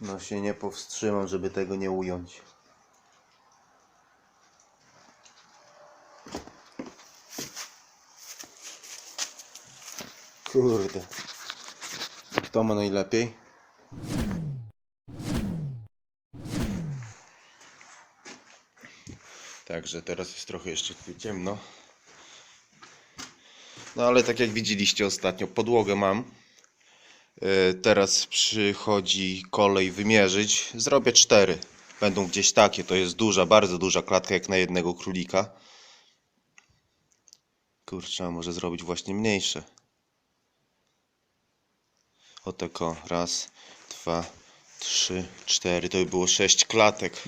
No się nie powstrzymam, żeby tego nie ująć. Kurde. Kto ma najlepiej? Także teraz jest trochę jeszcze ciemno. No ale tak jak widzieliście ostatnio, podłogę mam. E, Teraz przychodzi kolej wymierzyć. Zrobię cztery. Będą gdzieś takie. To jest duża, bardzo duża klatka jak na jednego królika. Kurczę, może zrobić właśnie mniejsze. O tako. Raz, dwa, trzy, cztery. To by było sześć klatek.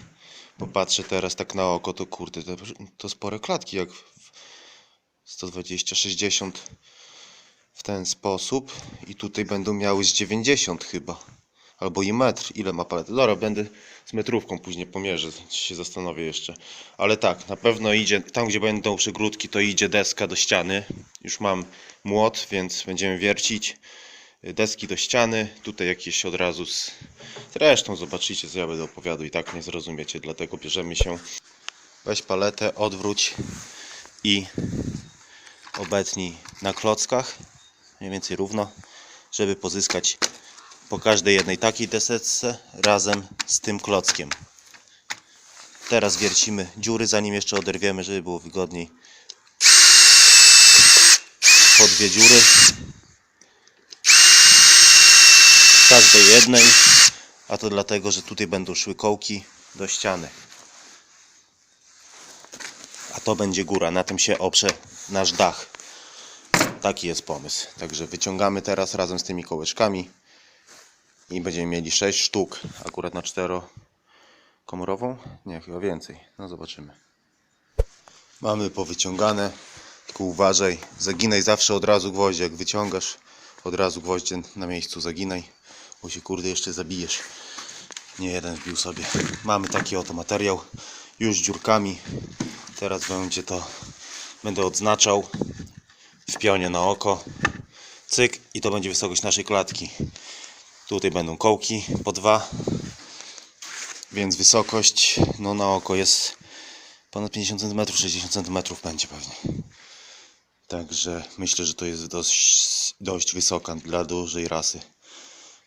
Popatrzę teraz tak na oko, to kurde, to, to spore klatki jak w 120, 60 w ten sposób i tutaj będą miały z 90 chyba. Albo i metr, ile ma palety dobra, będę z metrówką później pomierzę się zastanowię jeszcze, ale tak, na pewno idzie, tam gdzie będą przygródki to idzie deska do ściany. Już mam młot, więc będziemy wiercić deski do ściany, tutaj jakieś od razu z... zresztą zobaczycie co ja będę opowiadał. I tak nie zrozumiecie, dlatego bierzemy się. Weź paletę, odwróć i obetnij na klockach mniej więcej równo, żeby pozyskać po każdej jednej takiej deseczce razem z tym klockiem. Teraz wiercimy dziury, zanim jeszcze oderwiemy, żeby było wygodniej. Po dwie dziury. W każdej jednej, a to dlatego, że tutaj będą szły kołki do ściany. A to będzie góra, na tym się oprze nasz dach. Taki jest pomysł. Także wyciągamy teraz razem z tymi kołeczkami i będziemy mieli 6 sztuk. Akurat na czterokomorową? Nie, chyba więcej. No zobaczymy. Mamy powyciągane. Tylko uważaj, zaginaj zawsze od razu gwoździe. Jak wyciągasz, od razu gwoździe na miejscu zaginaj, bo się kurde jeszcze zabijesz. Nie jeden wbił sobie. Mamy taki oto materiał już dziurkami. Teraz będzie to, będę odznaczał w pionie na oko. Cyk i to będzie wysokość naszej klatki. Tutaj będą kołki po dwa. Więc wysokość no na oko jest ponad 50 cm, 60 cm będzie pewnie. Także myślę, że to jest dość, dość wysoka dla dużej rasy.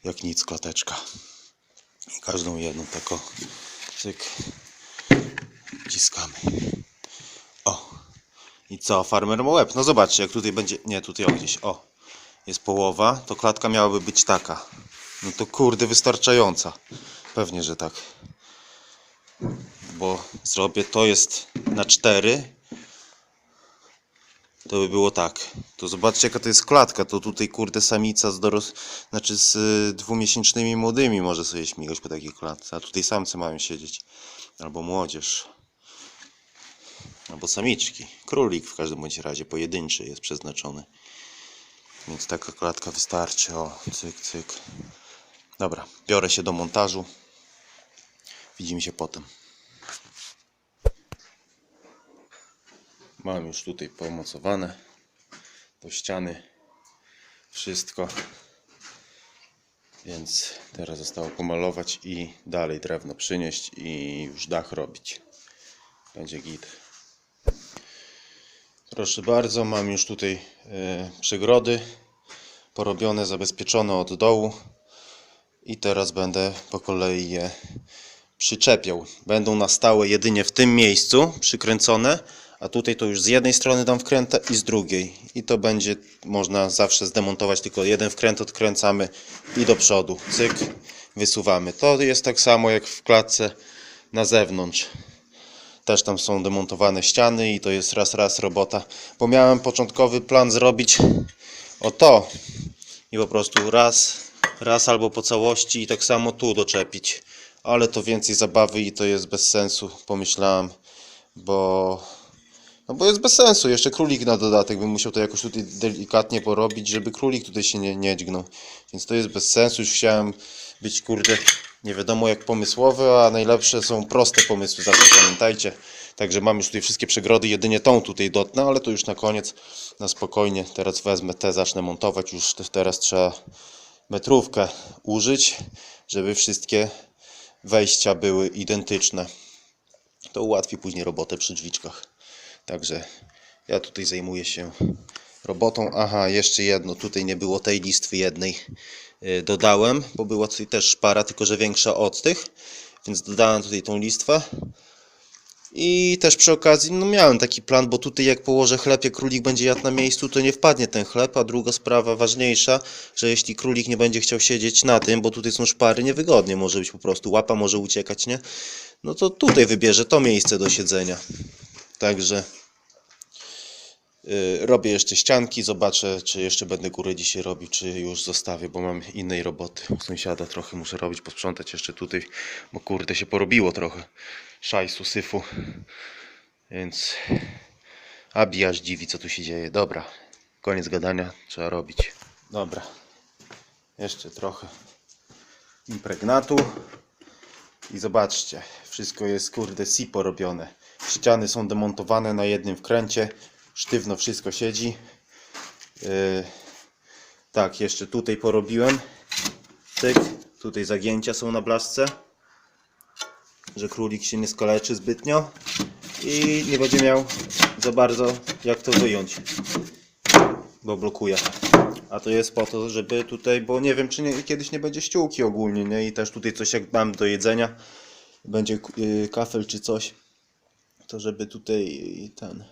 Jak nic klateczka. Każdą jedną taką cyk wciskamy. I co? Farmer ma łeb. No zobaczcie, jak tutaj będzie. Nie, tutaj o gdzieś. O. Jest połowa. To klatka miałaby być taka. No to kurde, wystarczająca. Pewnie, że tak. Bo zrobię to jest na 4. To by było tak. To zobaczcie, jaka to jest klatka. To tutaj kurde samica z doros... Znaczy z y, dwumiesięcznymi młodymi może sobie śmigać po takiej klatce. A tutaj samce mają siedzieć. Albo młodzież. Albo samiczki. Królik w każdym bądź razie pojedynczy jest przeznaczony. Więc taka klatka wystarczy. O, cyk, cyk. Dobra, biorę się do montażu. Widzimy się potem. Mam już tutaj pomocowane do ściany wszystko. Więc teraz zostało pomalować i dalej drewno przynieść i już dach robić. Będzie git. Proszę bardzo, mam już tutaj e, przegrody porobione, zabezpieczone od dołu i teraz będę po kolei je przyczepiał. Będą na stałe jedynie w tym miejscu przykręcone, a tutaj to już z jednej strony dam wkrętę i z drugiej. I to będzie można zawsze zdemontować, tylko jeden wkręt odkręcamy i do przodu. Cyk, wysuwamy. To jest tak samo jak w klatce na zewnątrz. Też tam są demontowane ściany i to jest raz, raz robota. Bo miałem początkowy plan zrobić o to i po prostu raz, raz albo po całości i tak samo tu doczepić. Ale to więcej zabawy i to jest bez sensu, pomyślałem, bo no bo jest bez sensu, jeszcze królik na dodatek bym musiał to jakoś tutaj delikatnie porobić, żeby królik tutaj się nie, nie dźgnął. Więc to jest bez sensu, już chciałem być kurde nie wiadomo jak pomysłowy, a najlepsze są proste pomysły, zawsze pamiętajcie. Także mam już tutaj wszystkie przegrody, jedynie tą tutaj dotnę, ale to już na koniec, na spokojnie. Teraz wezmę te, zacznę montować, już te- teraz trzeba metrówkę użyć, żeby wszystkie wejścia były identyczne. To ułatwi później robotę przy drzwiczkach. Także ja tutaj zajmuję się robotą. Aha, jeszcze jedno. Tutaj nie było tej listwy jednej. Y, Dodałem, bo była tutaj też szpara, tylko że większa od tych. Więc dodałem tutaj tą listwę. I też przy okazji, no miałem taki plan, bo tutaj jak położę chleb, jak królik będzie jadł na miejscu, to nie wpadnie ten chleb. A druga sprawa ważniejsza, że jeśli królik nie będzie chciał siedzieć na tym, bo tutaj są szpary, niewygodnie może być po prostu, łapa może uciekać, nie? No to tutaj wybierze to miejsce do siedzenia. Także robię jeszcze ścianki, zobaczę, czy jeszcze będę górę dzisiaj robił, czy już zostawię, bo mam innej roboty. U sąsiada trochę muszę robić, posprzątać jeszcze tutaj, bo kurde się porobiło trochę szajsu, syfu. Więc Abi aż dziwi, co tu się dzieje. Dobra, koniec gadania, trzeba robić. Dobra, jeszcze trochę impregnatu. I zobaczcie, wszystko jest kurde si porobione. Ściany są demontowane na jednym wkręcie. Sztywno wszystko siedzi. Yy, tak, jeszcze tutaj porobiłem. Tyk, tutaj zagięcia są na blaszce. Że królik się nie skaleczy zbytnio. I nie będzie miał za bardzo jak to wyjąć. Bo blokuje. A to jest po to, żeby tutaj, bo nie wiem, czy nie, kiedyś nie będzie ściółki ogólnie, nie? I też tutaj coś jak mam do jedzenia, będzie yy, kafel czy coś, to żeby tutaj ten,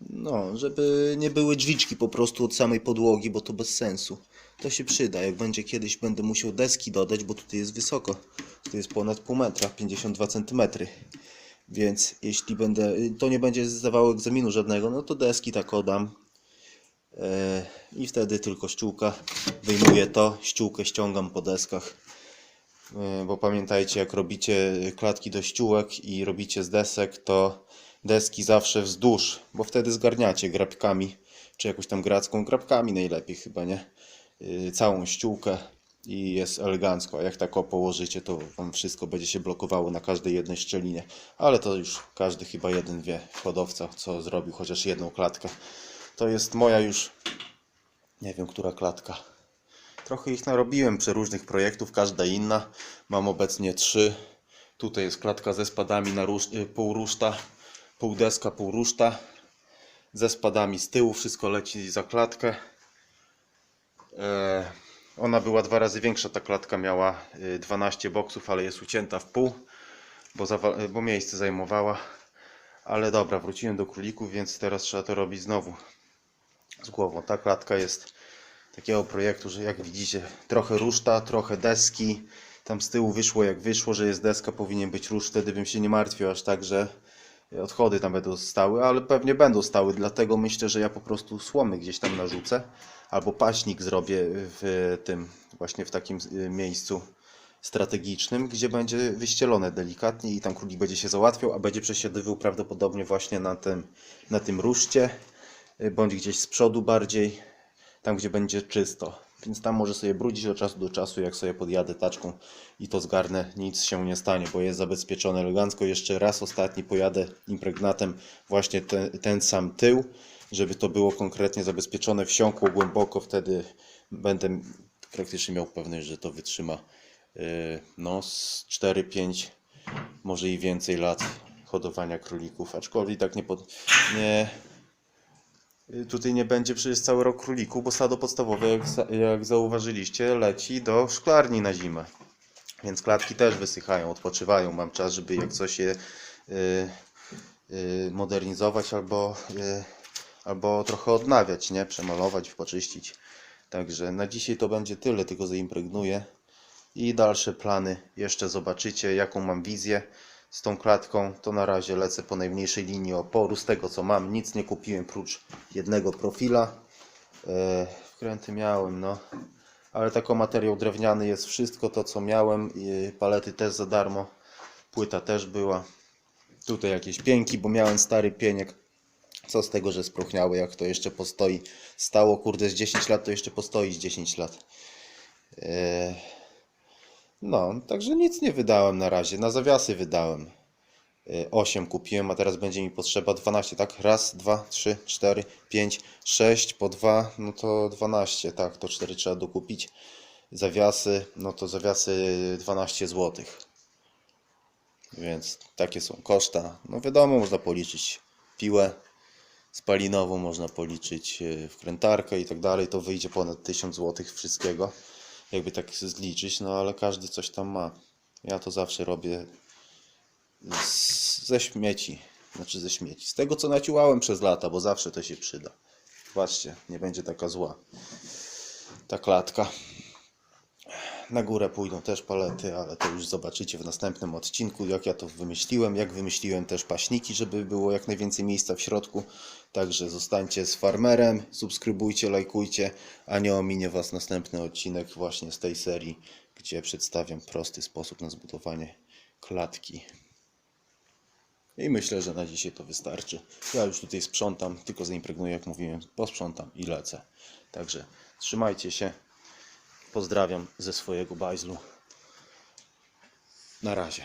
no, żeby nie były drzwiczki po prostu od samej podłogi, bo to bez sensu. To się przyda, jak będzie kiedyś, będę musiał deski dodać, bo tutaj jest wysoko. To jest ponad pół metra, 52 centymetry. Więc jeśli będę, to nie będzie zdawało egzaminu żadnego, no to deski tak oddam, E, i wtedy tylko ściółka wyjmuję to, ściółkę ściągam po deskach bo pamiętajcie jak robicie klatki do ściółek i robicie z desek to deski zawsze wzdłuż bo wtedy zgarniacie grabkami czy jakąś tam gracką grabkami najlepiej chyba nie E, całą ściółkę i jest elegancko a jak tak położycie to wam wszystko będzie się blokowało na każdej jednej szczelinie ale to już każdy chyba jeden wie hodowca co zrobił chociaż jedną klatkę to jest moja już, nie wiem, która klatka. Trochę ich narobiłem przeróżnych projektów, każda inna. Mam obecnie trzy. Tutaj jest klatka ze spadami na rusz, y, pół deska, pół ruszta. Ze spadami z tyłu, wszystko leci za klatkę. E, ona była dwa razy większa, ta klatka miała y, 12 boksów, ale jest ucięta w pół, bo, zawa- bo miejsce zajmowała. Ale dobra, wróciłem do królików, więc teraz trzeba to robić znowu z głową. Ta klatka jest takiego projektu, że jak widzicie, trochę ruszta, trochę deski. Tam z tyłu wyszło jak wyszło, że jest deska, powinien być rusz, wtedy bym się nie martwił aż tak, że odchody tam będą stały, ale pewnie będą stały, dlatego myślę, że ja po prostu słomy gdzieś tam narzucę, albo paśnik zrobię w tym, właśnie w takim y, miejscu strategicznym, gdzie będzie wyścielone delikatnie i tam królik będzie się załatwiał, a będzie przesiadywał prawdopodobnie właśnie na tym, na tym ruszcie, y, bądź gdzieś z przodu bardziej, tam gdzie będzie czysto. Więc tam może sobie brudzić od czasu do czasu, jak sobie podjadę taczką i to zgarnę, nic się nie stanie, bo jest zabezpieczone elegancko. Jeszcze raz ostatni pojadę impregnatem właśnie ten, ten sam tył, żeby to było konkretnie zabezpieczone, wsiąkło głęboko, wtedy będę praktycznie miał pewność, że to wytrzyma yy, no z 4-5, może i więcej lat hodowania królików, aczkolwiek tak nie, pod, nie Tutaj nie będzie przez cały rok króliku, bo stado podstawowe, jak, jak zauważyliście, leci do szklarni na zimę. Więc klatki też wysychają, odpoczywają. Mam czas, żeby jak coś je y, y, modernizować albo, y, albo trochę odnawiać, nie? Przemalować, poczyścić. Także na dzisiaj to będzie tyle, tylko zaimpregnuję. I dalsze plany jeszcze zobaczycie, jaką mam wizję z tą klatką. To na razie lecę po najmniejszej linii oporu. Z tego co mam, nic nie kupiłem prócz jednego profila. E, wkręty miałem, no. Ale tako materiał drewniany jest wszystko to co miałem. Palety też za darmo. Płyta też była. Tutaj jakieś pięki, bo miałem stary pieniek. Co z tego, że spróchniały, jak to jeszcze postoi. Stało kurde z 10 lat, to jeszcze postoi z 10 lat. E, no, także nic nie wydałem na razie. Na zawiasy wydałem. 8 kupiłem, a teraz będzie mi potrzeba 12, tak? Raz, dwa, trzy, cztery, pięć, sześć, po dwa, no to 12, tak, to 4 trzeba dokupić. zawiasy, no to zawiasy 12 zł. Więc takie są koszta. No wiadomo, można policzyć piłę spalinową, można policzyć e, wkrętarkę i tak dalej. To wyjdzie ponad 1000 zł wszystkiego. Jakby tak zliczyć, no ale każdy coś tam ma. Ja to zawsze robię z, ze śmieci. Znaczy ze śmieci. Z tego co naciłałem przez lata, bo zawsze to się przyda. Patrzcie, nie będzie taka zła ta klatka. Na górę pójdą też palety, ale to już zobaczycie w następnym odcinku, jak ja to wymyśliłem, jak wymyśliłem też paśniki, żeby było jak najwięcej miejsca w środku. Także zostańcie z farmerem, subskrybujcie, lajkujcie, a nie ominie Was następny odcinek właśnie z tej serii, gdzie przedstawiam prosty sposób na zbudowanie klatki. I myślę, że na dzisiaj to wystarczy. Ja już tutaj sprzątam, tylko zaimpregnuję, jak mówiłem, posprzątam i lecę. Także trzymajcie się. Pozdrawiam ze swojego bajzlu. Na razie.